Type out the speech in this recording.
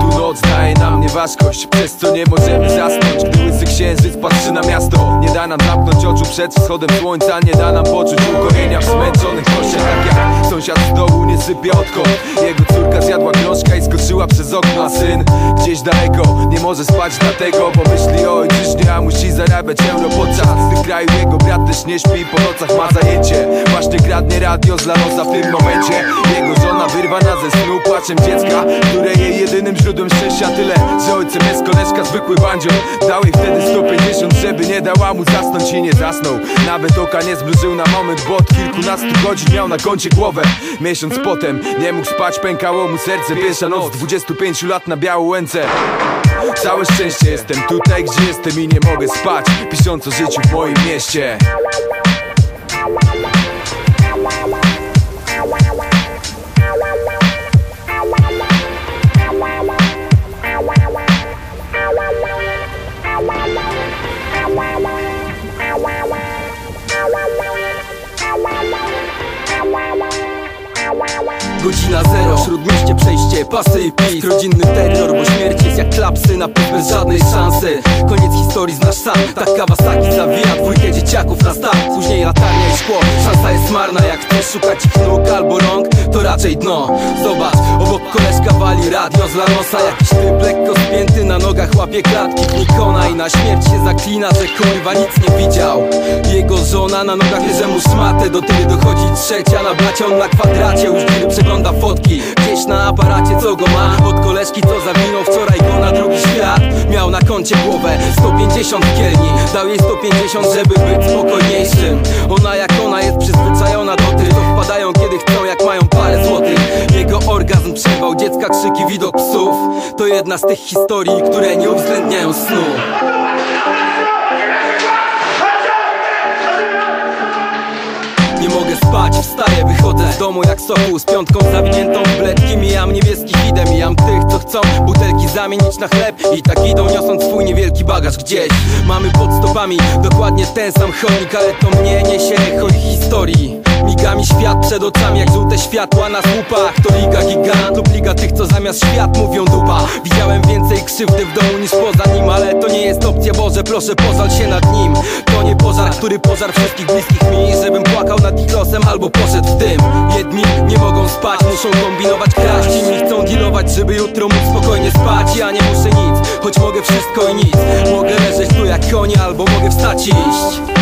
Tu noc daje nam nieważkość Przez co nie możemy zasnąć. Gdy łysy księżyc patrzy na miasto Nie da nam zamknąć oczu przed wschodem słońca Nie da nam poczuć ukojenia w zmęczonych kościach. Tak jak sąsiad z dołu nie sypie odkąd Jego córka zjadła książka skoczyła przez okno syn. Gdzieś daleko nie może spać dlatego Bo myśli o ojczyźnie, a musi zarabiać euro Podczas gdy kraju jego brat też nie śpi Po nocach ma zajęcie. Właśnie kradnie radio z Lanosa w tym momencie. Jego żona wyrwana ze snu płaczem dziecka Które jej jedynym źródłem szczęścia Tyle, że ojcem jest koleżka zwykły bandzior. Dał jej wtedy 150, żeby nie dała mu zasnąć i nie zasnął. Nawet oka nie zbliżył na moment, bo od kilkunastu godzin miał na koncie głowę. Miesiąc potem nie mógł spać, pękało mu serce Pierwsza noc 25 lat na Białołęce Całe szczęście jestem tutaj, gdzie jestem i nie mogę spać. Pisząc o życiu w moim mieście Godzina zero, śródmieście przejście, pasy i pis. Rodzinny terror, bo śmierć jest jak klapsy na pysk bez żadnej szansy. Koniec historii znasz sam, tak Kawasaki zawija dwójkę dzieciaków na start Później latarnia i szkło, szansa jest marna Jak chcesz szukać ich nóg albo rąk, to raczej dno. Zobacz, obok koleżka wali radio z lanosa Jakiś typ lekko spięty na nogach łapie klatki Nikona I na śmierć się zaklina, że kurwa nic nie Żona na nogach bierze mu szmatę Do tyłu dochodzi trzecia na blacie, on na kwadracie. Już kiedy przegląda fotki Gdzieś na aparacie co go ma. Od koleżki co zawinął wczoraj go na drugi świat. Miał na koncie głowę 150 w kielni. Dał jej 150 żeby być spokojniejszym. Ona jak ona jest przyzwyczajona do tych Co wpadają kiedy chcą jak mają parę złotych. Jego orgazm przerwał dziecka krzyki widok psów. To jedna z tych historii, które nie uwzględniają snu wstaję, wychodzę z domu jak soku Z piątką zawiniętą w bledki Mijam niebieskich widem, mijam tych co chcą Butelki zamienić na chleb I tak idą niosąc swój niewielki bagaż gdzieś. Mamy pod stopami dokładnie ten sam chodnik Ale to mnie niesie Mi świat przed oczami jak żółte światła na słupach. To liga gigant lub liga tych co zamiast świat mówią dupa. Widziałem więcej krzywdy w domu niż poza nim Ale to nie jest opcja Boże proszę pożal się nad nim. To nie pożar, który pożar wszystkich bliskich mi Żebym płakał nad ich losem albo poszedł w dym. Jedni nie mogą spać, muszą kombinować kraść. Inni chcą dealować, żeby jutro móc spokojnie spać. Ja nie muszę nic, choć mogę wszystko i nic. Mogę leżeć tu jak konie albo mogę wstać iść